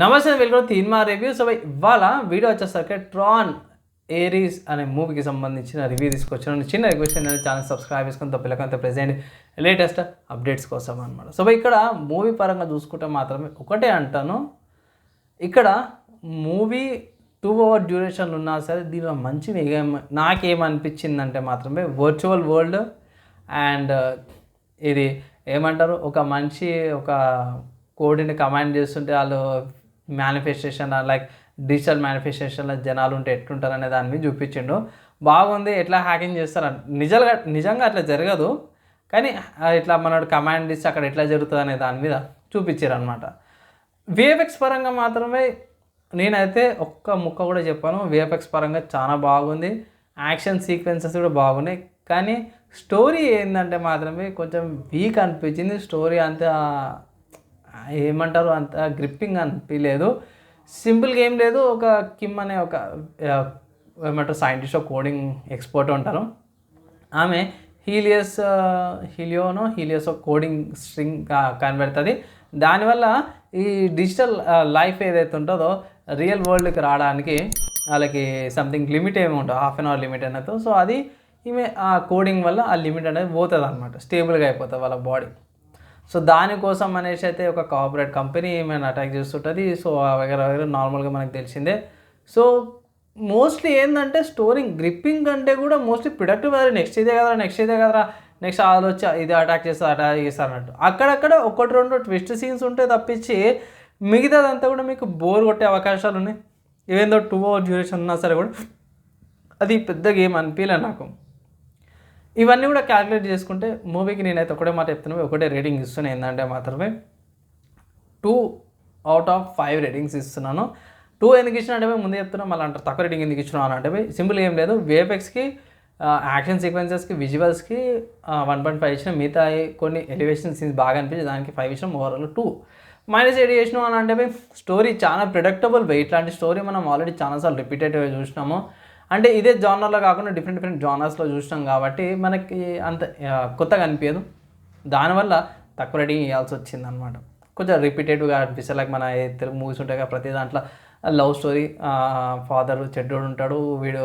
నమస్తే welcome Teenma review. So ఇవాళ video వచ్చేసరికి ట్రాన్ ఏరీస్ అనే మూవీకి సంబంధించిన రివ్యూ తీసుకొచ్చాను. చిన్న రిక్వెస్ట్ ఏంటంటే ఛానల్ సబ్స్క్రైబ్ చేసుకుని పిల్లకంతా ప్రెసెంట్ లేటెస్ట్ అప్డేట్స్ కోసం అనమాట సో ఇక్కడ మూవీ పరంగా చూసుకుంటే మాత్రమే ఒకటే అంటాను. ఇక్కడ మూవీ టూ అవర్ డ్యూరేషన్ ఉన్నా సరే దీనిలో మంచి నాకేమనిపించిందంటే మాత్రమే వర్చువల్ వరల్డ్ అండ్ ఇది ఏమంటారు? ఒక మనిషి ఒక కోడిని కమాండ్ చేస్తుంటే వాళ్ళు మేనిఫెస్టేషన్ లైక్ డిజిటల్ మేనిఫెస్టేషన్లో జనాలు ఉంటే ఎట్లుంటారు అనే దాని మీద చూపించిండు. బాగుంది ఎట్లా హ్యాకింగ్ చేస్తారు నిజంగా నిజంగా అట్లా జరగదు. కానీ ఇట్లా మనోడు కమాండ్ ఇస్తే అక్కడ ఎట్లా జరుగుతుంది అనే దాని మీద చూపించారు అనమాట విఎఫ్ఎక్స్ పరంగా మాత్రమే నేనైతే ఒక్క ముక్క కూడా చెప్పాను. విఎఫ్ఎక్స్ పరంగా చాలా బాగుంది. యాక్షన్ సీక్వెన్సెస్ కూడా బాగున్నాయి. కానీ స్టోరీ ఏంటంటే మాత్రమే కొంచెం వీక్ అనిపించింది. స్టోరీ అంతా ఏమంటారు? అంత గ్రిప్పింగ్ అనిపించలేదు సింపుల్గా ఏం లేదు. ఒక కిమ్ అనే ఒక ఏమంటారు? సైంటిస్ట్ కోడింగ్ ఎక్స్పర్ట్ ఉంటారు. ఆమె హీలియస్ హీలియోనో హీలియస్ కోడింగ్ స్ట్రింగ్ కనబడుతుంది. దానివల్ల ఈ డిజిటల్ లైఫ్ ఏదైతే ఉంటుందో రియల్ వరల్డ్కి రావడానికి వాళ్ళకి సంథింగ్ లిమిట్ ఏమి ఉంటుంది హాఫ్ అన్ అవర్ లిమిట్ అనేది సో అది ఈమె ఆ కోడింగ్ వల్ల ఆ లిమిట్ అనేది పోతుంది అనమాట స్టేబుల్గా అయిపోతుంది వాళ్ళ బాడీ. సో దానికోసం అనేసి అయితే ఒక కార్పొరేట్ కంపెనీ ఏమైనా అటాక్ చేస్తుంటుంది. సో వగేరా వగేరా నార్మల్గా మనకు తెలిసిందే. సో మోస్ట్లీ ఏంటంటే స్టోరింగ్ గ్రిప్పింగ్ కంటే కూడా మోస్ట్లీ ప్రొడక్టివ్ కదా నెక్స్ట్ ఇదే కదరా నెక్స్ట్ ఇదే కదరా నెక్స్ట్ అది వచ్చి ఇది అటాక్ చేస్తారు అటాక్ చేస్తారు అన్నట్టు. అక్కడక్కడ ఒకటి రెండు ట్విస్ట్ సీన్స్ ఉంటే తప్పించి మిగతాదంతా కూడా మీకు బోర్ కొట్టే అవకాశాలు ఉన్నాయి ఏవేందో టూ అవర్ డ్యూరేషన్ ఉన్నా సరే కూడా. అది పెద్ద గేమ్ అనిపించలే నాకు. ఇవన్నీ కూడా క్యాలిక్యులేట్ చేసుకుంటే మూవీకి నేనైతే ఒకటే మాట చెప్తున్నాను ఒకటే రేటింగ్ ఇస్తున్నాను ఏంటంటే మాత్రమే two out of five ratings ఇస్తున్నాను. టూ ఎందుకు ఇచ్చిన అంటే ముందే చెప్తున్నా మళ్ళీ అంటారు తక్కువ రేటింగ్ ఎందుకు ఇచ్చినా అని అంటే సింపుల్ ఏం లేదు. వేఫెక్స్కి యాక్షన్ సీక్వెన్సెస్కి విజువల్స్కి వన్ పాయింట్ ఫైవ్ ఇచ్చిన మిగతా కొన్ని ఎలివేషన్ సీన్స్ బాగా అనిపించి దానికి ఫైవ్ ఇచ్చిన ఓవరాల్ టూ మైనస్ ఎయిట్ చేసినాం అని అంటే స్టోరీ చాలా ప్రిడక్టబుల్ వే. ఇట్లాంటి స్టోరీ మనం ఆల్రెడీ చాలాసార్లు రిపీటెడ్గా చూసినాము. అంటే ఇదే జానర్లో కాకుండా డిఫరెంట్ డిఫరెంట్ జానర్స్లో చూసినాం కాబట్టి మనకి అంత కొత్తగా అనిపించదు. దానివల్ల తక్కువ రేటింగ్ ఇవ్వాల్సి వచ్చింది అనమాట కొంచెం రిపీటేటివ్గా అనిపిస్తుంది లైక్ మన తెలుగు మూవీస్ ఉంటాయి కదా ప్రతి దాంట్లో లవ్ స్టోరీ ఫాదర్ చెడ్డోడు ఉంటాడు వీడు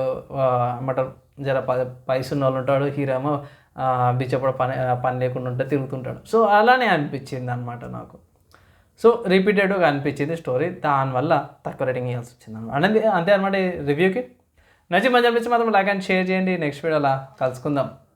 ఏమంటారు జర ప పైసున్న వాళ్ళు ఉంటాడు హీరో ఏమో బిచ్చప్పుడు పని పని లేకుండా ఉంటే తిరుగుతుంటాడు. సో అలానే అనిపించింది అనమాట నాకు. సో రిపీటెడ్గా అనిపించింది స్టోరీ దానివల్ల తక్కువ రేటింగ్ ఇవ్వాల్సి వచ్చింది అనమాట అంతే అంతే అనమాట రివ్యూకి నచ్చి మంచి అనిపించి మాత్రం లైక్ అండ్ షేర్ చేయండి. నెక్స్ట్ వీడియోలా కలుసుకుందాం.